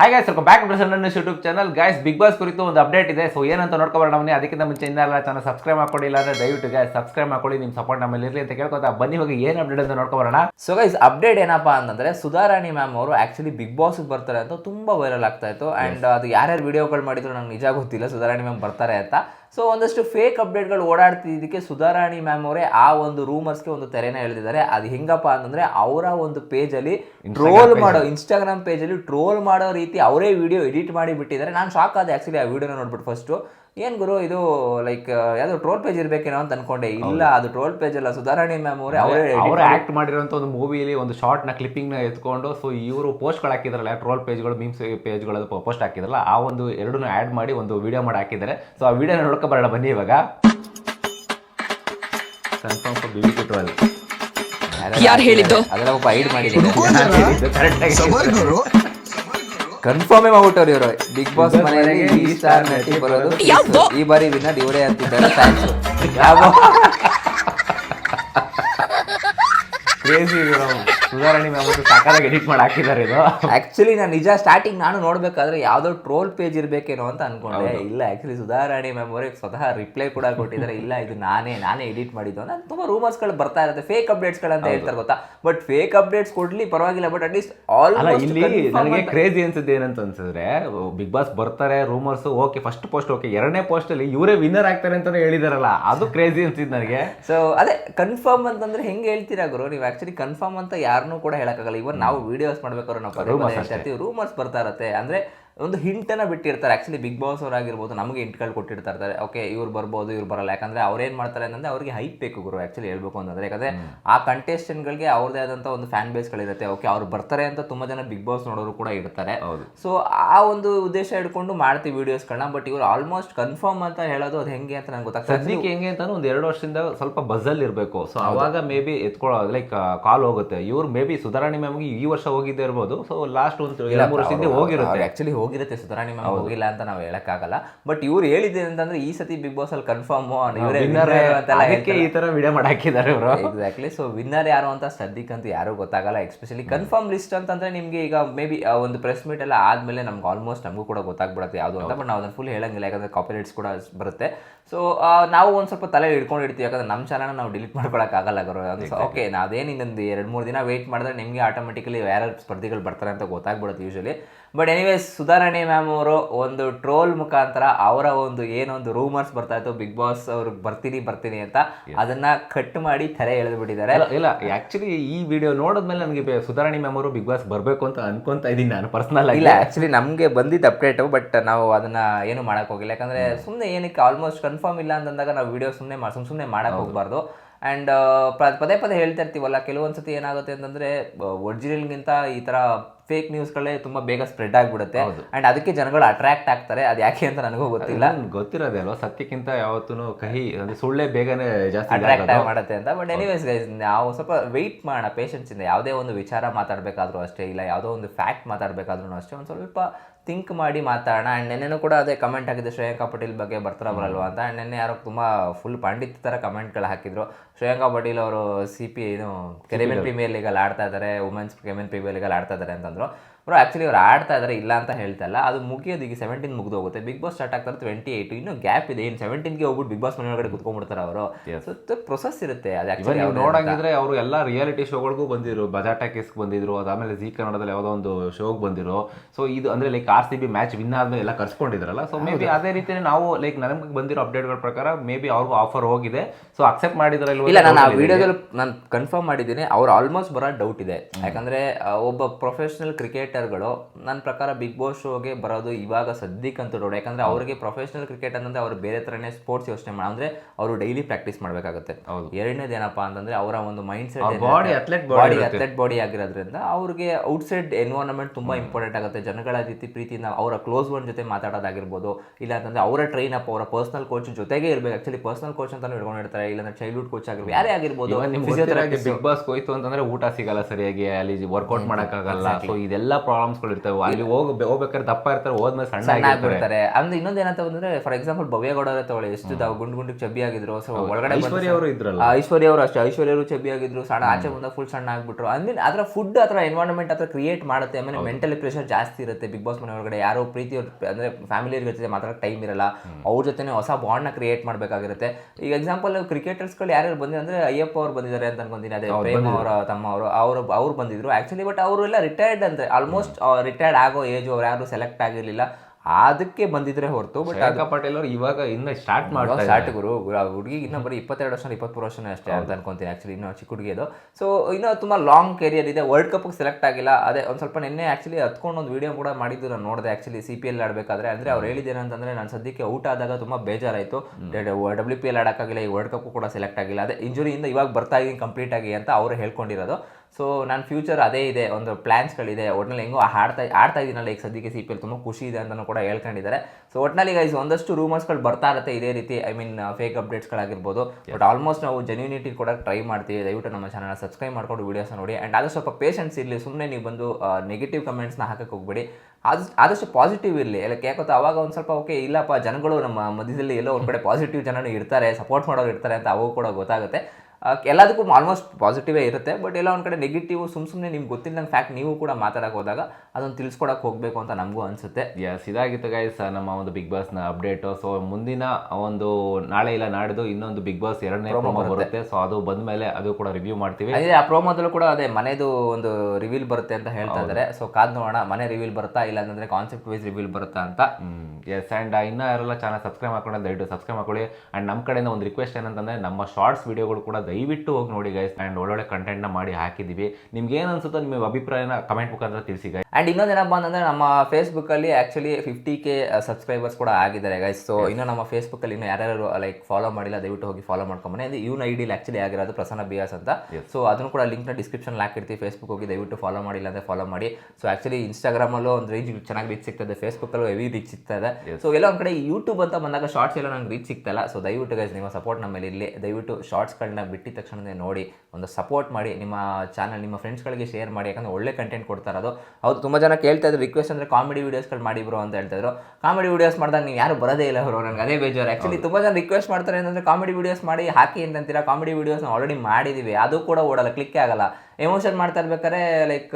Hi guys welcome back ನನ್ನ YouTube channel guys Bigg Boss ಕುರಿತು ಒಂದು ಅಪ್ಡೇಟ್ ಇದೆ. ಸೊ ಏನಂತ ನೋಡ್ಕೊಬಾರ ಬನ್ನಿ. ಅದಕ್ಕಿಂತ ಮುಂಚೆ ಇನ್ನೆಲ್ಲ ಚಾನಲ್ ಸಬ್ಸ್ಕ್ರೈಬ್ ಮಾಡ್ಕೊಳ್ಳಿ ಇಲ್ಲ ಅಂದ್ರೆ ದಯವಿಟ್ಟು ಗೈಸ್ ಸಬ್ಸ್ಕ್ರೈಬ್ ಮಾಡ್ಕೊಳ್ಳಿ ನಿಮ್ಮ ಸಪೋರ್ಟ್ ನಮ್ಮಲ್ಲಿ ಇರಲಿ ಅಂತ ಕೇಳ್ಕೊತಾ ಬನ್ನಿ. ಹೋಗಿ ಏನು ಅಪ್ಡೇಟ್ ಅಂತ ನೋಡ್ಕೊಬರೋಣ. ಸೊ ಗೈಸ್ ಅಪ್ಡೇಟ್ ಏನಪ್ಪಾ ಅಂತಂದ್ರೆ ಸುಧಾರಾಣಿ ಮ್ಯಾಮ್ ಅವರು ಆಕ್ಚುಲಿ ಬಿಗ್ ಬಾಸ್ ಬರ್ತಾರೆ ಅಂತ ತುಂಬಾ ವೈರಲ್ ಆಗ್ತಾ ಇತ್ತು. ಅಂಡ್ ಅದು ಯಾರ್ಯಾರು ವಿಡಿಯೋಗಳು ಮಾಡಿದ್ರು ನಂಗೆ ನಿಜ ಗೊತ್ತಿಲ್ಲ. ಸುಧಾರಾಣಿ ಮ್ಯಾಮ್ ಬರ್ತಾರೆ ಅಂತ. ಸೊ ಒಂದಷ್ಟು ಫೇಕ್ ಅಪ್ಡೇಟ್ಗಳು ಓಡಾಡ್ತಿದ್ದಕ್ಕೆ ಸುಧಾರಾಣಿ ಮ್ಯಾಮ್ ಅವರೇ ಆ ಒಂದು ರೂಮರ್ಸ್ಗೆ ಒಂದು ತೆರೆನ ಎಳೆದಿದ್ದಾರೆ. ಅದು ಹೆಂಗಪ್ಪ ಅಂತಂದ್ರೆ ಅವರ ಒಂದು ಪೇಜಲ್ಲಿ ಟ್ರೋಲ್ ಮಾಡೋ ಇನ್ಸ್ಟಾಗ್ರಾಮ್ ಪೇಜಲ್ಲಿ ಟ್ರೋಲ್ ಮಾಡೋ ರೀತಿ ಅವರೇ ವಿಡಿಯೋ ಎಡಿಟ್ ಮಾಡಿ ಬಿಟ್ಟಿದ್ದಾರೆ. ನಾನು ಶಾಕ್ ಆದ ಆ್ಯಕ್ಚುಲಿ ಆ ವಿಡಿಯೋನ ನೋಡ್ಬಿಟ್ಟು ಫಸ್ಟು ಏನ್ ಗುರು ಇದು ಲೈಕ್ ಯಾವ್ದೋ ಟ್ರೋಲ್ ಪೇಜ್ ಇರಬೇಕೇನೋ ಅಂತ ಅನ್ಕೊಂಡೆ. ಇಲ್ಲ ಅದು ಟ್ರೋಲ್ ಪೇಜ್ ಅಲ್ಲ. ಸುಧಾರಾಣಿ ಮ್ಯಾಮ್ ಅವರೇ ಅವರೇ ಅವರು ಆಕ್ಟ್ ಮಾಡಿರೋಂಥ ಒಂದು ಮೂವಿಲಿ ಒಂದು ಶಾರ್ಟ್ನ ಕ್ಲಿಪ್ಪಿಂಗ್ನ ಎತ್ಕೊಂಡು ಸೊ ಇವರು ಪೋಸ್ಟ್ಗಳು ಹಾಕಿದ್ರಲ್ಲ ಟ್ರೋಲ್ ಪೇಜ್ಗಳು ಮೀಮ್ಸ್ ಪೇಜ್ಗಳು ಪೋಸ್ಟ್ ಹಾಕಿದ್ರಲ್ಲ ಆ ಒಂದು ಎರಡನ್ನೂ ಆಡ್ ಮಾಡಿ ಒಂದು ವಿಡಿಯೋ ಮಾಡಿ ಹಾಕಿದ್ದಾರೆ. ಸೊ ಆ ವಿಡಿಯೋನ ನೋಡ್ಕೊಬರೋಣ ಬನ್ನಿ ಇವಾಗ. ಕನ್ಫರ್ಮ್ ಫಾರ್ ಬಿ ಟ್ರೋಲ್ ಯಾರ್ ಹೇಳಿದ್ದು? ಅದೆಲ್ಲ ಪಾಪ ಐಡ್ ಮಾಡಿದ್ದೀನಿ ಕರೆಕ್ಟ್ ಕನ್ಫರ್ಮೇ ಮಾಡ್ಬಿಟ್ಟವ್ರು ಇವರು. ಬಿಗ್ ಬಾಸ್ ಮನೆಯಲ್ಲಿ ಈ ಸ್ಟಾರ್ ನಟಿ ಬರೋದು ಈ ಬಾರಿ ವಿನ್ನರ್ ಇವರೇ ಅಂತಿದ್ದಾರೆ ಥ್ಯಾಂಕ್ಸ್ ಕ್ರೇಜಿ ಸುಧಾರಣಿ ಮ್ಯಾಮ್ ಸಾಕಾಗಿ ಎಡಿಟ್ ಮಾಡಿ ಹಾಕಿದ್ದಾರೆ ಇದು. ಆಕ್ಚುಲಿ ನಾನು ನಿಜ ಸ್ಟಾರ್ಟಿಂಗ್ ನಾನು ನೋಡ್ಬೇಕಾದ್ರೆ ಯಾವ್ದೋ ಟ್ರೋಲ್ ಪೇಜ್ ಇರ್ಬೇಕೇನೋ ಅಂತ ಅನ್ಕೊಂಡೆ. ಇಲ್ಲ ಆಕ್ಚುಲಿ ಸುಧಾರಾಣಿ ಮ್ಯಾಮ್ ಅವರಿಗೆ ಸ್ವತಃ ರಿಪ್ಲೈ ಕೂಡ ಕೊಟ್ಟಿದ್ದಾರೆ. ಇಲ್ಲ ಇದು ನಾನೇ ನಾನೇ ಎಡಿಟ್ ಮಾಡಿದ್ದು ಅಂತ. ತುಂಬಾ ರೂಮರ್ಸ್ಗಳು ಬರ್ತಾ ಇರುತ್ತೆ ಫೇಕ್ ಅಪ್ಡೇಟ್ಸ್ಗಳು ಅಂತ ಹೇಳ್ತಾರೆ ಗೊತ್ತಾ? ಬಟ್ ಫೇಕ್ ಅಪ್ಡೇಟ್ಸ್ ಕೊಡ್ಲಿ ಪರವಾಗಿಲ್ಲ ಬಟ್ ಅಟ್ಲೀಸ್ಟ್ ಆಲ್ ಇಲ್ಲಿ ನನಗೆ ಕ್ರೇಜಿ ಅನ್ಸುತ್ತೆ ಏನಂತ ಅನ್ಸಿದ್ರೆ ಬಿಗ್ ಬಾಸ್ ಬರ್ತಾರೆ rumours okay first post okay ಎರಡನೇ ಪೋಸ್ಟ್ ಅಲ್ಲಿ ಇವರೇ ವಿನ್ನರ್ ಆಗ್ತಾರೆ ಅಂತಾನೆ ಹೇಳಿದಾರಲ್ಲ ಅದು ಕ್ರೇಜಿ ಅನ್ಸಿದ್ ನನಗೆ. ಸೊ ಅದೇ ಕನ್ಫರ್ಮ್ ಅಂತಂದ್ರೆ ಹೆಂಗೆ ಹೇಳ್ತೀರಾ ಗುರು? ನೀವು ಆಕ್ಚುಲಿ ಕನ್ಫರ್ಮ್ ಅಂತ ಯಾರನ್ನೂ ಕೂಡ ಹೇಳಕ್ಕಾಗಲ್ಲ. ಇವನ್ ನಾವು ವಿಡಿಯೋಸ್ ಮಾಡ್ಬೇಕಾದ್ರೆ ನಾವು ರೂಮರ್ಸ್ ಬರ್ತಾ ಇರುತ್ತೆ. ಅಂದ್ರೆ ಒಂದು ಹಿಂಟನ್ನು ಬಿಟ್ಟಿರ್ತಾರೆ. ಆ್ಯಕ್ಚುಲಿ ಬಿಗ್ ಬಾಸ್ ಅವರಾಗಿರ್ಬೋದು ನಮಗೆ ಹಿಂಟ್ಗಳು ಕೊಟ್ಟಿರ್ತಾರೆ ಇರ್ತಾರೆ ಓಕೆ ಇವ್ರು ಬರ್ಬೋದು ಇವ್ರು ಬರಲ್ಲ. ಯಾಕಂದ್ರೆ ಅವ್ರೇನು ಮಾಡ್ತಾರೆ ಅಂತಂದ್ರೆ ಅವ್ರಿಗೆ ಹೈಪ್ ಬೇಕು ಗುರು ಆ್ಯಕ್ಚುಲಿ ಹೇಳಬೇಕು ಅಂತಂದರೆ. ಯಾಕಂದರೆ ಆ ಕಂಟೆಸ್ಟೆಂಟ್ಗಳಿಗೆ ಅವ್ರದೇ ಆದಂಥ ಒಂದು ಫ್ಯಾನ್ ಬೇಸ್ಗಳಿರುತ್ತೆ ಓಕೆ ಅವ್ರು ಬರ್ತಾರೆ ಅಂತ ತುಂಬಾ ಜನ ಬಿಗ್ ಬಾಸ್ ನೋಡೋರು ಕೂಡ ಇರ್ತಾರೆ. ಹೌದು. ಸೊ ಆ ಒಂದು ಉದ್ದೇಶ ಇಟ್ಕೊಂಡು ಮಾಡ್ತೀವಿ ವೀಡಿಯೋಸ್ಗಳನ್ನ ಬಟ್ ಇವ್ರು ಆಲ್ಮೋಸ್ಟ್ ಕನ್ಫರ್ಮ್ ಅಂತ ಹೇಳೋದು ಅದು ಹೆಂಗೆ ಅಂತ ನಂಗೆ ಗೊತ್ತಾಗ್ತದೆ ಸದ್ಯಕ್ಕೆ ಹೆಂಗೆ ಅಂತ ಒಂದು ಎರಡು ವರ್ಷದಿಂದ ಸ್ವಲ್ಪ ಬಜಲ್ ಇರಬೇಕು. ಸೊ ಅವಾಗ ಮೇ ಬಿ ಎತ್ಕೊಳ್ಳೋ ಲೈಕ್ ಕಾಲ್ ಹೋಗುತ್ತೆ. ಇವ್ರು ಮೇ ಬಿ ಸುಧಾರಣೆ ಮ್ಯಾಮ್ಗೆ ಈ ವರ್ಷ ಹೋಗಿದ್ದೇ ಇರ್ಬೋದು. ಸೊ ಲಾಸ್ಟ್ ಒಂದು ಎರಡು ವರ್ಷದಿಂದ ಹೋಗಿರುತ್ತೆ. ಆಕ್ಚುಲಿ ಹೋಗಿರುತ್ತೆ ಸುಧಾರಾಣಿ ಮ್ಯಾಮ್ ಹೋಗಿಲ್ಲ ಅಂತ ನಾವು ಹೇಳಕ್ಕಾಗಲ್ಲ. ಬಟ್ ಇವ್ರು ಹೇಳಿದ್ದೆ ಅಂತಂದ್ರೆ ಈ ಸತಿ ಬಿಗ್ ಬಾಸ್ ಅಲ್ಲಿ ಕನ್ಫರ್ಮ್ ಅದಕ್ಕೆ ಈ ತರ ವಿಡಿಯೋ ಮಾಡಿ ಹಾಕಿದ್ದಾರೆ ಇವರು. ಎಕ್ಸಾಕ್ಟ್ಲಿ ಸೊ ವಿನ್ನರ್ ಯಾರು ಅಂತ ಸದ್ಯಕ್ಕಂತೂ ಯಾರು ಗೊತ್ತಾಗಲ್ಲ ಎಸ್ಪೆಷಲಿ ಕನ್ಫರ್ಮ್ ಲಿಸ್ಟ್ ಅಂತಂದ್ರೆ ನಿಮ್ಗೆ ಈಗ ಮೇ ಬಿ ಒಂದು ಪ್ರೆಸ್ ಮೀಟ್ ಎಲ್ಲ ಆದ್ಮೇಲೆ ನಮ್ಗೆ ಆಲ್ಮೋಸ್ಟ್ ನಮಗೂ ಕೂಡ ಗೊತ್ತಾಗ್ಬಿಡುತ್ತೆ ಯಾವುದು ಅಂತ ಬಟ್ ನಾವು ಅದನ್ನ ಫುಲ್ ಹೇಳಂಗಿಲ್ಲ ಯಾಕಂದ್ರೆ ಕಾಪಿರೈಟ್ಸ್ ಕೂಡ ಬರುತ್ತೆ. ಸೊ ನಾವು ಒಂದ್ ಸ್ವಲ್ಪ ತಲೆ ಹಿಡ್ಕೊಂಡಿರ್ತೀವಿ ಯಾಕಂದ್ರೆ ನಮ್ಮ ಚಾನಲ್ ನಾವು ಡಿಲೀಟ್ ಮಾಡ್ಕೊಳಕ್ ಆಗಲ್ಲ ಗುರು. ಓಕೆ ನಾವೇನು ಇನ್ನೊಂದು ಎರಡು ಮೂರು ದಿನ ವೆಯ್ಟ್ ಮಾಡಿದ್ರೆ ನಿಮಗೆ ಆಟೋಮೆಟಿಕಲಿ ಯಾರು ಸ್ಪರ್ಧಿಗಳು ಬರ್ತಾರೆ ಅಂತ ಗೊತ್ತಾಗ್ಬಿಡುತ್ತೆ usually but anyways Sudharani ma'am ಅವರು ಒಂದು ಟ್ರೋಲ್ ಮುಖಾಂತರ ಅವರ ಒಂದು ಏನೊಂದು ರೂಮರ್ಸ್ ಬರ್ತಾ ಇತ್ತು ಬಿಗ್ ಬಾಸ್ ಅವ್ರು ಬರ್ತೀನಿ ಬರ್ತೀನಿ ಅಂತ ಅದನ್ನ ಕಟ್ ಮಾಡಿ ತೆರೆ ಎಳೆದು ಬಿಟ್ಟಿದ್ದಾರೆ. ಇಲ್ಲ ಆಕ್ಚುಲಿ ಈ ವಿಡಿಯೋ ನೋಡಿದ್ಮೇಲೆ ನನಗೆ ಸುಧಾರಾಣಿ ಮ್ಯಾಮ್ ಅವರು ಬಿಗ್ ಬಾಸ್ ಬರಬೇಕು ಅಂತ ಅನ್ಕೊಂತ ಇದ್ದೀನಿ ನಾನು ಪರ್ಸನಲ್ ಆಗಿ. ಇಲ್ಲ ಆಕ್ಚುಲಿ ನಮಗೆ ಬಂದಿದ್ದ ಅಪ್ಡೇಟ್ ಬಟ್ ನಾವು ಅದನ್ನ ಏನು ಮಾಡಕ್ ಹೋಗಿಲ್ಲ. ಯಾಕಂದ್ರೆ ಸುಮ್ಮನೆ ಏನಕ್ಕೆ ಆಲ್ಮೋಸ್ಟ್ ಕನ್ಫರ್ಮ್ ಇಲ್ಲ ಅಂತಂದಾಗ ನಾವು ವಿಡಿಯೋ ಸುಮ್ಮನೆ ಸುಮ್ ಸುಮ್ಮನೆ ಮಾಡಕ್ ಹೋಗ್ಬಾರ್ದು. ಆ್ಯಂಡ್ ಪದೇ ಪದೇ ಹೇಳ್ತಾ ಇರ್ತೀವಲ್ಲ ಕೆಲವೊಂದ್ಸತಿ ಏನಾಗುತ್ತೆ ಅಂತಂದರೆ ಒರಿಜಿನಲ್ಗಿಂತ ಈ ತರ ಫೇಕ್ ನ್ಯೂಸ್ಗಳೇ ತುಂಬಾ ಬೇಗ ಸ್ಪ್ರೆಡ್ ಆಗ್ಬಿಡುತ್ತೆ. ಅಂಡ್ ಅದಕ್ಕೆ ಜನಗಳು ಅಟ್ರಾಕ್ಟ್ ಆಗ್ತಾರೆ. ಅದು ಯಾಕೆ ಅಂತ ನನಗೂ ಗೊತ್ತಿಲ್ಲ. ನನ್ಗೆ ಗೊತ್ತಿರೋದೇ ಅಲ್ವಾ? ಸತ್ಯಕ್ಕಿಂತ ಯಾವತ್ತೂ ಕಹಿ ಅಂದ್ರೆ ಸುಳ್ಳೆ ಬೇಗನೆ ಜಾಸ್ತಿ ಅಟ್ರಾಕ್ಟ್. ಮಾಡುತ್ತೆ ಅಂತ. ಬಟ್ ಎನಿವೇಸ್ ಗೈಸ್ ನಾವು ಸ್ವಲ್ಪ ವೆಯ್ಟ್ ಮಾಡೋಣ ಇಂದ. ಯಾವುದೇ ಒಂದು ವಿಚಾರ ಮಾತಾಡಬೇಕಾದ್ರೂ ಅಷ್ಟೇ ಇಲ್ಲ ಯಾವುದೋ ಒಂದು ಫ್ಯಾಕ್ಟ್ ಮಾತಾಡಬೇಕಾದ್ರೂ ಅಷ್ಟೇ. ಒಂದು ಸ್ವಲ್ಪ ಥಿಂಕ್ ಮಾಡಿ ಮಾತಾಡೋಣ. ಆ್ಯಂಡ್ ನೆನ್ನೆನೂ ಕೂಡ ಅದೇ ಕಮೆಂಟ್ ಹಾಕಿದ್ದು ಶ್ರೇಯಾಂಕಾ ಪಟೇಲ್ ಬಗ್ಗೆ ಬರ್ತಾರ ಬರಲ್ವಾ ಅಂತ. ಆ್ಯಂಡ್ ನೆನ್ನೆ ಯಾರೋ ತುಂಬ ಫುಲ್ ಪಾಂಡಿತ್ಯ ಥರ ಕಮೆಂಟ್ಗಳು ಹಾಕಿದ್ರು. ಶ್ರೇಯಾಂಕಾ ಪಟೇಲ್ ಅವರು ಸಿ ಪಿ ಏನು ಕೆರೆಮೆನ್ ಪ್ರೀಮಿಯರ್ ಲೀಗಲ್ಲಿ ಆಡ್ತಾ ಇದ್ದಾರೆ ವುಮೆನ್ಸ್ ಕೆಮೆನ್ ಪ್ರೀಮಿಯರ್ ಲೀಗಲ್ಲಿ ಆಡ್ತಾ ಇದ್ದಾರೆ ಅಂತಂದ್ರು. ಬ್ರೋ ಆ್ಯಕ್ಚುಲಿ ಅವ್ರು ಆಡ್ತಾ ಇದ್ದಾರೆ ಇಲ್ಲ ಅಂತ ಹೇಳ್ತಲ್ಲ ಅದು ಮುಗಿಯೋದು ಈಗ ಸೆವೆಂಟೀನ್ ಮುಗಿದು ಹೋಗುತ್ತೆ ಬಿಗ್ ಬಾಸ್ ಸ್ಟಾರ್ಟ್ ಆಗ್ತಾರೆ ಟ್ವೆಂಟಿ ಏಯ್ಟ್ ಇನ್ನೂ ಗ್ಯಾಪ್ ಇದೆ. ಇನ್ನು ಸೆವೆಂಟೀನ್ಗೆ ಹೋಗ್ಬಿಟ್ಟು ಬಿಗ್ ಬಾಸ್ ಮನೆ ಒಳಗಡೆ ಕುತ್ಕೊಂಡ್ಬಿಡ್ತಾರೆ ಅವರು? ಸೊ ಪ್ರೊಸೆಸ್ ಇರುತ್ತೆ. ಅದು ಆ್ಯಕ್ಚುಲಿ ನೀವು ನೋಡೋಂಗಿದ್ರೆ ಅವರು ಎಲ್ಲ ರಿಯಾಲಿಟಿ ಶೋಗಳಿಗೂ ಬಂದಿದ್ರು. ಬಜಾಟ ಕೇಸ್ ಬಂದಿದ್ರು. ಅದಾದಮೇಲೆ ಜಿ ಕನ್ನಡದಲ್ಲಿ ಯಾವುದೋ ಒಂದು ಶೋಗೆ ಬಂದಿರೋ. ಸೊ ಇದು ಅಂದರೆ like R C B match win ಆದಮೇಲೆ ಎಲ್ಲ ಕರ್ಸ್ಕೊಂಡಿದ್ರಲ್ಲ? ಸೊ ಮೇ ಬಿ ಅದೇ ರೀತಿ ನಾವು ಲೈಕ್ ನಮಗೆ ಬಂದಿರೋ ಅಪ್ಡೇಟ್ಗಳ ಪ್ರಕಾರ ಮೇ ಬಿ ಅವ್ರಿಗೂ ಆಫರ್ ಹೋಗಿದೆ. ಸೊ ಅಕ್ಸೆಪ್ಟ್ ಮಾಡಿದ್ರೆ ಇಲ್ಲ ನಾನು ಆ ವಿಡಿಯೋದಲ್ಲಿ ನಾನು ಕನ್ಫರ್ಮ್ ಮಾಡಿದ್ದೀನಿ. ಅವ್ರು ಆಲ್ಮೋಸ್ಟ್ ಬರೋ ಡೌಟ್ ಇದೆ. ಯಾಕಂದರೆ ಒಬ್ಬ ಪ್ರೊಫೆಷನಲ್ ಕ್ರಿಕೆಟರ್ಗಳು ನನ್ನ ಪ್ರಕಾರ ಬಿಗ್ ಬಾಸ್ ಶೋಗೆ ಬರೋದು ಇವಾಗ ಸದ್ಯಕ್ಕಂತೂ ನೋಡೋ. ಯಾಕಂದ್ರೆ ಅವ್ರಿಗೆ ಪ್ರೊಫೆಷನಲ್ ಕ್ರಿಕೆಟ್ ಅಂತಂದ್ರೆ ಅವ್ರು ಬೇರೆ ಥರನೇ ಸ್ಪೋರ್ಟ್ಸ್ ಯೋಚನೆ ಮಾಡಿ ಅಂದರೆ ಅವರು ಡೈಲಿ ಪ್ರಾಕ್ಟೀಸ್ ಮಾಡಬೇಕಾಗುತ್ತೆ. ಎರಡನೇದು ಏನಪ್ಪಾ ಅಂತಂದ್ರೆ ಅವರ ಒಂದು mind set body athlete body. Athlete body ಆಗಿರೋದ್ರಿಂದ ಅವ್ರಿಗೆ ಔಟ್ಸೈಡ್ ಎನ್ವೈರನ್ಮೆಂಟ್ ತುಂಬಾ ಇಂಪಾರ್ಟೆಂಟ್ ಆಗುತ್ತೆ. ಜನಗಳ ರೀತಿ ಪ್ರೀತಿಯಿಂದ ಅವರ ಕ್ಲೋಸ್ ಒನ್ ಜೊತೆ ಮಾತಾಡೋದಾಗಿರ್ಬೋದು ಇಲ್ಲ ಅಂತಂದರೆ ಅವರ ಟ್ರೈನ್ ಅಪ್ ಅವರ ಪರ್ಸನಲ್ ಕೋಚ್ ಜೊತೆಗೆ ಇರಬೇಕು. ಆ್ಯಕ್ಚುಲಿ ಪರ್ಸನಲ್ ಕೋಚ್ ಅಂತ ಇಟ್ಕೊಂಡಿರ್ತಾರೆ ಇಲ್ಲಾಂದ್ರೆ ಚೈಲ್ಡ್ಹುಡ್ ಕೋಚ್ ಆಗಿರ್ಬೋದು ಯಾರೇ ಆಗಿರ್ಬೋದು ಬಿಗ್ ಬಾಸ್ ಹೋಯ್ತು ಅಂತಂದ್ರೆ ಊಟ ಸಿಗಲ್ಲ ಸರಿಯಾಗಿ ಅಲ್ಲಿ ವರ್ಕೌಟ್ ಮಾಡೋಕ್ಕಾಗಲ್ಲ. ಸೊ ಇದೆಲ್ಲ ಪ್ರಾಬ್ಲಮ್ಸ್ಗಳು ಇರ್ತವೆ ಅಲ್ಲಿ ಹೋಗ್ ಹೋಗ್ಬೇಕಾದ್ರೆ ದಪ್ಪ ಇರ್ತಾರೆ ಹೋದ್ಮೇಲೆ ಸಣ್ಣ ಸಣ್ಣ ಆಗಿರ್ತಾರೆ. ಅಂದ್ರೆ ಇನ್ನೊಂದು ಏನಂತ ಬಂದ್ರೆ ಫಾರ್ ಎಕ್ಸಾಂಪಲ್ ಭವ್ಯ ಗೌಡ ತಗೊಳ್ಳಿ ಎಷ್ಟು ತಾವು ಗುಂಡ್ ಗುಂಡಿಗೆ ಚಬ್ಬಿ ಆಗಿದ್ರು ಸೊ ಒಳಗಡೆ ಬಂದ ಐಶ್ವರ್ಯ ಅವರು ಇದ್ರಲ್ಲ. ಐಶ್ವರ್ಯ ಅವರು ಅಷ್ಟೇ ಐಶ್ವರ್ಯ ಅವರು ಚಬ್ಬಿ ಆಗಿದ್ರು ಸಣ್ಣ ಆಚೆ ಬಂದಾಗ ಫುಲ್ ಸಣ್ಣ ಆಗ್ಬಿಟ್ರು. ಅಂದ್ರೆ ಅದರ ಫುಡ್ ಅಥವಾ ಎನ್ವೈರನ್ಮೆಂಟ್ ಅಥವಾ ಕ್ರಿಯೇಟ್ ಮಾಡುತ್ತೆ. ಆಮೇಲೆ ಮೆಂಟಲಿ ಪ್ರೆಷರ್ ಜಾಸ್ತಿ ಇರುತ್ತೆ ಬಿಗ್ ಬಾಸ್ ಮನೆ ಒಳಗಡೆ ಯಾರೋ ಪ್ರೀತಿ ಅಂದ್ರೆ ಫ್ಯಾಮಿಲಿ ಜೊತೆ ಮಾತ್ರ ಟೈಮ್ ಇರಲ್ಲ. ಅವ್ರ ಜೊತೆನೆ ಹೊಸ ಬಾಂಡ್ನ ಕ್ರಿಯೇಟ್ ಮಾಡಬೇಕಾಗಿರುತ್ತೆ. ಈಗ ಎಕ್ಸಾಂಪಲ್ ಕ್ರಿಕೆಟರ್ಸ್ಗಳು ಯಾರ್ಯಾರು ಬಂದಿದ್ದಾರೆ ಅಂದ್ರೆ ಅಯ್ಯಪ್ಪ ಅವ್ರು ಬಂದಿದ್ದಾರೆ ಅಂತ ಅನ್ಕೊಂತೀನಿ. ಅದೇ ಪ್ರೇಮ್ ಅವರ ತಮ್ಮ ಅವರು ಅವರು ಅವ್ರು ಬಂದಿದ್ರು. ಆಕ್ಚುಲಿ ಬಟ್ ಅವರೆಲ್ಲ ರಿಟೈರ್ಡ್ ಅಂದ್ರೆ ಆಲ್ಮೋಸ್ಟ್ ರಿಟೈರ್ಡ್ ಆಗೋ ಏಜ್ ಅವ್ರು ಯಾರು ಸೆಲೆಕ್ಟ್ ಆಗಿರಲಿಲ್ಲ. ಅದಕ್ಕೆ ಬಂದಿದ್ರೆ ಹೊರತು ಬಟ್ ಅಕ್ಕ ಪಾಟೀಲ್ ಅವರು ಇವಾಗ ಇನ್ನ ಸ್ಟಾರ್ಟ್ ಮಾಡೋ ಸ್ಟಾರ್ಟ್ ಗುರು ಹುಡುಗಿ ಇನ್ನೂ ಬರೀ ಇಪ್ಪತ್ತೆರಡು ವರ್ಷ ಇಪ್ಪತ್ಮೂರು ವರ್ಷ ಅಷ್ಟೇ ಅಂತ ಅನ್ಕೊಂತೀನಿ ಆಕ್ಚುಲಿ ಇನ್ನೂ ಚಿಕ್ಕ ಹುಡುಗಿ ಅದು ಸೊ ಇನ್ನೂ ತುಂಬ ಲಾಂಗ್ ಕೆರಿಯರ್ ಇದೆ. ವರ್ಲ್ಡ್ ಕಪ್ಗೆ ಸೆಲೆಕ್ಟ್ ಆಗಿಲ್ಲ. ಅದೇ ಒಂದು ಸ್ವಲ್ಪ ನಿನ್ನೆ ಆಕ್ಚುಲಿ ಹತ್ಕೊಂಡು ಒಂದು ವಿಡಿಯೋ ಕೂಡ ಮಾಡಿದ್ದು ನಾನು ನೋಡಿದೆ ಆಕ್ಚುಲಿ ಸಿ ಪಿ ಎಲ್ ಆಡಬೇಕಾದ್ರೆ. ಅಂದರೆ ಅವ್ರು ಹೇಳಿದ್ದೇನಂತಂದ್ರೆ ನಾನು ಸದ್ಯಕ್ಕೆ ಔಟ್ ಆದಾಗ ತುಂಬ ಬೇಜಾರಾಯಿತು. ಡಬ್ಲ್ಯೂ ಪಿ ಎಲ್ ಆಡೋಕ್ಕಾಗಿಲ್ಲ ಈ ವರ್ಲ್ಡ್ ಕಪ್ ಕೂಡ ಸೆಲೆಕ್ಟ್ ಆಗಿಲ್ಲ. ಅದೇ ಇಂಜುರಿಯಿಂದ ಇವಾಗ ಬರ್ತಾ ಇದ್ದೀನಿ ಕಂಪ್ಲೀಟ್ ಆಗಿ ಅಂತ ಅವರು ಹೇಳ್ಕೊಂಡಿರೋದು. ಸೊ ನನ್ನ ಫ್ಯೂಚರ್ ಅದೇ ಇದೆ ಒಂದು ಪ್ಲ್ಯಾನ್ಸ್ಗಳಿದೆ ಒಟ್ನಲ್ಲಿ ಹೆಂಗೋ ಆಡ್ತಾ ಆಡ್ತಾ ಇದ್ದೀನಲ್ಲ ಈಗ ಸದ್ಯಕ್ಕೆ ಸಿ ಪಿ ಎಲ್ ತುಂಬ ಖುಷಿ ಇದೆ ಅಂತಲೂ ಕೂಡ ಹೇಳ್ಕೊಂಡಿದ್ದಾರೆ. ಸೊ ಒಟ್ನಲ್ಲಿ ಗೈಸ್ ಒಂದಷ್ಟು ರೂಮರ್ಸ್ಗಳು ಬರ್ತಾ ಇರುತ್ತೆ ಇದೇ ರೀತಿ ಐ ಮೀನ್ ಫೇಕ್ ಅಪ್ಡೇಟ್ಸ್ಗಳಾಗಿರ್ಬೋದು ಬಟ್ ಆಲ್ಮೋಸ್ಟ್ ನಾವು ಜೆನ್ಯೂನಿಟಿ ಕೂಡ ಟ್ರೈ ಮಾಡ್ತೀವಿ. ದಯವಿಟ್ಟು ನಮ್ಮ ಚಾನಲ್ನ ಸಬ್ಸ್ಕ್ರೈಬ್ ಮಾಡ್ಕೊಂಡು ವೀಡಿಯೋಸ್ ನೋಡಿ. ಆ್ಯಂಡ್ ಆದಷ್ಟು ಸ್ವಲ್ಪ ಪೇಷನ್ಸ್ ಇರಲಿ ಸುಮ್ಮನೆ ನೀವು ಬಂದು ನೆಗೆಟಿವ್ ಕಮೆಂಟ್ಸ್ನ ಹಾಕಕ್ಕೆ ಹೋಗ್ಬೇಡಿ. ಆದಷ್ಟು ಆದಷ್ಟು ಪಾಸಿಟಿವ್ ಇರಲಿ. ಎಲ್ಲ ಯಾಕೊತ್ತಾ ಅವಾಗ ಒಂದು ಸ್ವಲ್ಪ ಓಕೆ ಇಲ್ಲಪ್ಪ ಜನಗಳು ನಮ್ಮ ಮಧ್ಯದಲ್ಲಿ ಎಲ್ಲೋ ಒಂದು ಕಡೆ ಪಾಸಿಟಿವ್ ಜನನು ಇರ್ತಾರೆ ಸಪೋರ್ಟ್ ಮಾಡೋರು ಇರ್ತಾರೆ ಅಂತ ಅವು ಕೂಡ ಗೊತ್ತಾಗುತ್ತೆ. ಎಲ್ಲದಕ್ಕೂ ಆಲ್ಮೋಸ್ಟ್ ಪಾಸಿಟಿವೇ ಇರುತ್ತೆ ಬಟ್ ಎಲ್ಲ ಒಂದು ಕಡೆ ನೆಗೆಟಿವ್ ಸುಮ್ ಸುಮ್ಮನೆ ನಿಮ್ಗೆ ಗೊತ್ತಿಲ್ಲದಂಗೆ ಫ್ಯಾಕ್ಟ್ ನೀವು ಕೂಡ ಮಾತಾಡಕ್ಕೆ ಹೋದಾಗ ಅದನ್ನು ತಿಳಿಸ್ಕೊಡಕ್ಕೆ ಹೋಗಬೇಕು ಅಂತ ನಮಗೂ ಅನಿಸುತ್ತೆ. ಎಸ್ ಇದಾಗಿತ್ತು ಗೈಸ್ ನಮ್ಮ ಒಂದು ಬಿಗ್ ಬಾಸ್ನ ಅಪ್ಡೇಟು ಸೊ ಮುಂದಿನ ಒಂದು ನಾಳೆ ಇಲ್ಲ ನಾಡಿದ್ದು ಇನ್ನೊಂದು ಬಿಗ್ ಬಾಸ್ ಎರಡನೇ ಪ್ರೋಮೋ ಬರುತ್ತೆ. ಸೊ ಅದು ಬಂದ ಮೇಲೆ ಅದು ಕೂಡ ರಿವ್ಯೂ ಮಾಡ್ತೀವಿ. ಅದೇ ಆ ಪ್ರೋಮೋದಲ್ಲೂ ಕೂಡ ಅದೇ ಮನೆದು ಒಂದು ರಿವೀಲ್ ಬರುತ್ತೆ ಅಂತ ಹೇಳ್ತಾ ಇದ್ದಾರೆ ಸೊ ಕಾದ್ ನೋಡೋಣ ಮನೆ ರಿವೀಲ್ ಬರುತ್ತಾ ಇಲ್ಲ ಅಂತಂದ್ರೆ ಕಾನ್ಸೆಪ್ಟ್ ವೈಸ್ ರಿವೀಲ್ ಬರುತ್ತಾ ಅಂತ. ಎಸ್ ಆ್ಯಂಡ್ ಇನ್ನೂ ಯಾರೆಲ್ಲ ಚಾನಲ್ ಸಬ್ಸ್ಕ್ರೈಬ್ ಮಾಡ್ಕೊಂಡು ದಯವಿಟ್ಟು ಸಬ್ಸ್ಕ್ರೈಬ್ ಮಾಡ್ಕೊಳ್ಳಿ. ಆ್ಯಂಡ್ ನಮ್ಮ ಕಡೆಯಿಂದ ಒಂದು ರಿಕ್ವೆಸ್ಟ್ ಏನಂತಂದರೆ ನಮ್ಮ ಶಾರ್ಟ್ಸ್ ವೀಡಿಯೋಗಳು ಕೂಡ ದಯವಿಟ್ಟು ಹೋಗಿ ನೋಡಿ ಗೈಸ್ ಆ್ಯಂಡ್ ಒಳ್ಳೊಳ್ಳೆ ಕಂಟೆಂಟ್ನ ಮಾಡಿ ಹಾಕಿದ್ದೀವಿ. ನಿಮ್ಗೆ ಏನು ಅನ್ಸುತ್ತೋ ನಿಮ್ಮ ಅಭಿಪ್ರಾಯನ ಕಮೆಂಟ್ ಮುಖಾಂತರ ತಿಳಿಸಿ ಗೈಸ್ ಆ್ಯಂಡ್ ಇನ್ನೊಂದೇನಪ್ಪ ಅಂದ್ರೆ ನಮ್ಮ ಫೇಸ್ಬುಕ್ಕಲ್ಲಿ ಆ್ಯಕ್ಚುಲಿ ಫಿಫ್ಟಿ ಕೆ ಸಬ್ಸ್ಕ್ರೈಬರ್ಸ್ ಕೂಡ ಆಗಿದ್ದಾರೆ ಗೈಸ್ ಸೊ ಇನ್ನು ನಮ್ಮ ಫೇಸ್ಬುಕ್ಕಲ್ಲಿ ಇನ್ನು ಯಾರ್ಯಾರು ಲೈಕ್ ಫಾಲೋ ಮಾಡಿಲ್ಲ ದಯವಿಟ್ಟು ಹೋಗಿ ಫಾಲೋ ಮಾಡ್ಕೊಂಬನ್ನಿ. ಅಂದರೆ ಇವನ ಐ ಡಿಲಿ ಆ್ಯಕ್ಚುಲಿ ಆಗಿರೋದು ಪ್ರಸನ್ನ ಬಿಯಾಸ್ ಅಂತ. ಸೊ ಅದನ್ನು ಕೂಡ ಲಿಂಕ್ನ ಡಿಸ್ಕ್ರಿಪ್ಷನ್ ಹಾಕಿರ್ತೀವಿ. ಫೇಸ್ಬುಕ್ ಹೋಗಿ ದಯವಿಟ್ಟು ಫಾಲೋ ಮಾಡಿಲ್ಲ ಅಂದರೆ ಫಾಲೋ ಮಾಡಿ. ಸೊ ಆ್ಯಕ್ಚುಲಿ ಇನ್ಸ್ಟಾಗ್ರಾಮಲ್ಲೂ ಒಂದು ರೇಂಜ್ ಚೆನ್ನಾಗಿ ರೀಚ್ ಸಿಗ್ತದೆ. ಫೇಸ್ಬುಕ್ಕಲ್ಲೂ ಹೆವಿ ರೀಚ್ ಸಿಗ್ತದೆ. ಸೊ ಎಲ್ಲ ಒಂದು ಕಡೆ ಯೂಟ್ಯೂಬ್ ಅಂತ ಬಂದಾಗ ಶಾರ್ಟ್ಸ್ ಎಲ್ಲ ನಂಗೆ ರೀಚ್ ಸಿಗ್ತಲ್ಲ. ಸೊ ದಯವಿಟ್ಟು ಗೈಸ್ ನಿಮ್ಮ ಸಪೋರ್ಟ್ ನಮ್ಮ ಮೇಲೆ ಇರಲಿ. ದಯವಿಟ್ಟು ಶಾರ್ಟ್ಸ್ಗಳನ್ನ ಬಿಟ್ಟಿದ ತಕ್ಷಣವೇ ನೋಡಿ ಒಂದು ಸಪೋರ್ಟ್ ಮಾಡಿ ನಿಮ್ಮ ಚಾನಲ್ ನಿಮ್ಮ ಫ್ರೆಂಡ್ಸ್ಗಳಿಗೆ ಶೇರ್ ಮಾಡಿ ಯಾಕಂದರೆ ಒಳ್ಳೆ ಕಂಟೆಂಟ್ ಕೊಡ್ತಾ ಇರೋದು ಅವ್ರು ತುಂಬ ಜನ ಕೇಳ್ತಾ ಇದ್ರು ರಿಕ್ವೆಸ್ಟ್ ಅಂದರೆ ಕಾಮಿಡಿ ವೀಡಿಯೋಸ್ಗಳು ಮಾಡಿ ಬ್ರೋ ಅಂತ ಹೇಳ್ತಾ ಇದ್ರು. ಕಾಮಿಡಿ ವೀಡಿಯೋಸ್ ಮಾಡಿದಾಗ ನೀವು ಯಾರು ಬರೋದೇ ಇಲ್ಲ ಬ್ರೋ ನನಗೆ ಅದೇ ಬೇಜಾರು. ಆ್ಯಕ್ಚುಲಿ ತುಂಬ ಜನ ರಿಕ್ವೆಸ್ಟ್ ಮಾಡ್ತಾರೆ ಏನಂದರೆ ಕಾಮಿಡಿ ವೀಡಿಯೋಸ್ ಮಾಡಿ ಹಾಕಿ ಅಂತಂತೀರಾ? ಕಾಮಿಡಿ ವೀಡಿಯೋಸ್ನ ಆಲ್ರೆಡಿ ಮಾಡಿದ್ದೀವಿ ಅದು ಕೂಡ ಓಡಲ್ಲ ಕ್ಲಿಕ್ಕೇ ಆಗಲ್ಲ. ಎಮೋಷನ್ ಮಾಡ್ತಾ ಇರ್ಬೇಕಾದ್ರೆ ಲೈಕ್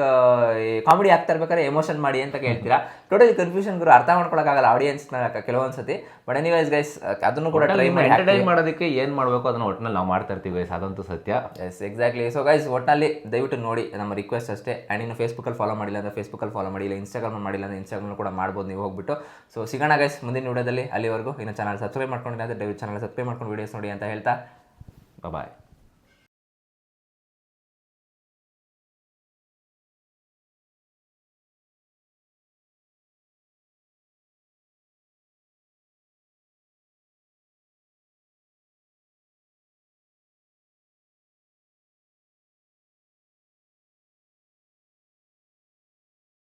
ಕಾಮಿಡಿ ಆಗ್ತಾ ಇರ್ಬೇಕಾದ್ರೆ ಎಮೋಷನ್ ಮಾಡಿ ಅಂತ ಕೇಳ್ತೀರಾ? ಟೋಟಲಿ ಕನ್ಫ್ಯೂಷನ್ ಗುರು ಅರ್ಥ ಮಾಡ್ಕೊಳಕ್ಕಾಗಲ್ಲ ಆಡಿಯನ್ಸ್ನ ಕೆಲವೊಂದು ಸತಿ ಬಟ್ ಎನಿವೈಸ್ ಗೈಸ್ ಅದನ್ನು ಕೂಡ ಟ್ರೈ ಮಾಡಿ ಎಂಟರ್ಟೈನ್ ಮಾಡೋದಕ್ಕೆ ಏನು ಮಾಡಬೇಕು ಅದನ್ನ ಒಟ್ಟಿನಲ್ಲಿ ನಾವು ಮಾಡ್ತಾ ಇರ್ತೀವಿ ಗೈಸ್ ಅದಂತೂ ಸತ್ಯ. ಎಸ್ ಎಕ್ಸಾಕ್ಟ್ಲಿ ಸೊ ಗೈಸ್ ಒಟ್ಟಿನಲ್ಲಿ ದಯವಿಟ್ಟು ನೋಡಿ ನಮ್ಮ ರಿಕ್ವೆಸ್ಟ್ ಅಷ್ಟೇ. ಆ್ಯಂಡ್ ಇನ್ನು ಫೇಸ್ಬುಕ್ಕಲ್ಲಿ ಫಾಲೋ ಮಾಡಿಲ್ಲ ಅಂದರೆ ಫೇಸ್ಬುಕ್ಕಲ್ಲಿ ಫಾಲೋ ಮಾಡಿ ಇಲ್ಲ ಇನ್ಸ್ಟಾಗ್ರಾಮ್ ಮಾಡಿಲ್ಲ ಅಂದರೆ ಇನ್ಸ್ಟಾಗ್ರಾಮ್ ಕೂಡ ಮಾಡ್ಬೋದು ನೀವು ಹೋಗ್ಬಿಟ್ಟು. ಸೊ ಸಿಗೋಣ ಗೈಸ್ ಮುಂದಿನ ವಿಡಿಯೋದಲ್ಲಿ ಅಲ್ಲಿವರೆಗೂ. ಇನ್ನು ಚಾನಲ್ ಸಬ್ಸ್ಕ್ರೈಬ್ ಮಾಡ್ಕೊಂಡಿಲ್ಲ ಅಂದರೆ ದಯವಿಟ್ಟು ಚಾನಲ್ ಸಬ್ಸ್ಕ್ರೈಬ್ ಮಾಡ್ಕೊಂಡು ವೀಡಿಯೋಸ್ ನೋಡಿ ಅಂತ ಹೇಳ್ತಾ. ಬಾಯ್